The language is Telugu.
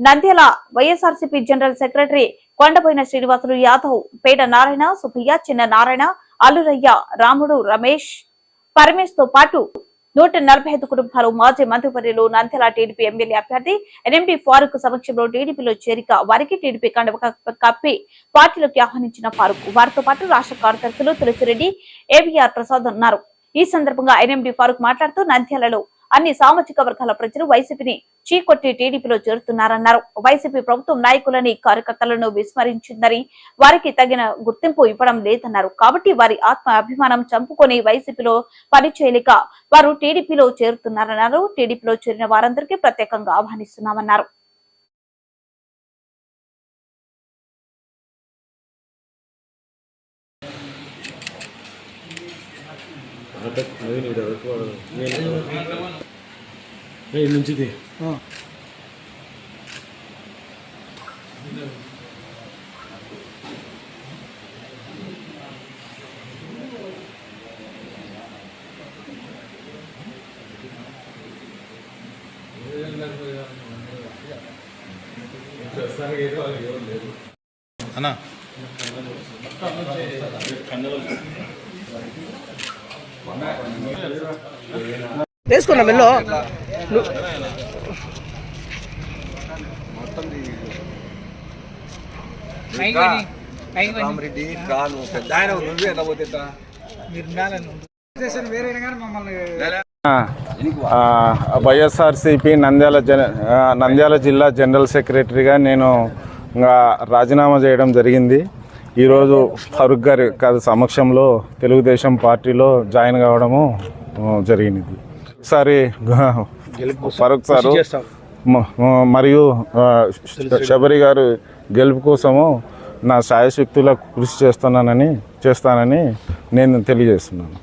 నంద్యాల వైఎస్ఆర్సీపీ జనరల్ సెక్రటరీ కొండపోయిన శ్రీనివాసులు యాదవ్ పేట నారాయణ సుబ్బయ్య చిన్న నారాయణ అల్లురయ్య రాముడు రమేష్ పరమేష్తో పాటు నూట నలభై ఐదు కుటుంబాలు మాజీ మంత్రివర్యులు నంద్యాల టీడీపీ ఎమ్మెల్యే అభ్యర్థి ఎన్ఎండి ఫారూక్ సమక్షంలో టీడీపీలో చేరిక వారికి టీడీపీ కండవ కప్ప- కప్పి పార్టీలోకి ఆహ్వానించిన ఫారూక్. వారితో పాటు రాష్ట్ర కార్యదర్శులు తులసిరెడ్డి ఏవిఆర్ ప్రసాద్ అన్నారు ఈ సందర్భంగా ఎన్ఎండి ఫారూక్ మాట్లాడుతూ నంద్యాలలో అన్ని సామాజిక వర్గాల ప్రజలు వైసీపీని చీకొట్టి టీడీపీలో చేరుతున్నారన్నారు. వైసీపీ ప్రభుత్వం నాయకులని కార్యకర్తలను విస్మరించిందని వారికి తగిన గుర్తింపు ఇవ్వడం లేదన్నారు. కాబట్టి వారి ఆత్మ అభిమానం చంపుకొని వైసీపీలో పనిచేయలేక వారు టీడీపీలో చేరుతున్నారన్నారు. టీడీపీలో చేరిన వారందరికీ ప్రత్యేకంగా ఆహ్వానిస్తున్నామన్నారు. నుంచిది అన్నా వేసుకున్నా మెల్లో. రామరెడ్డి కాను పెద్ద ఆయన నువ్వు ఎట్లా? పోతే? వైఎస్ఆర్సిపి నంద్యాల జన ఆ, నంద్యాల జిల్లా జనరల్ సెక్రటరీగా నేను ఇంకా రాజీనామా చేయడం జరిగింది. ఈరోజు ఫరూక్ గారి కాదు సమక్షంలో తెలుగుదేశం పార్టీలో జాయిన్ కావడము ఆ, జరిగింది ఒకసారి ఫరూక్ సారు మరియు శబరి గారు గెలుపు కోసము నా శాయశక్తుల కృషి చేస్తున్నానని చేస్తానని నేను తెలియజేస్తున్నాను.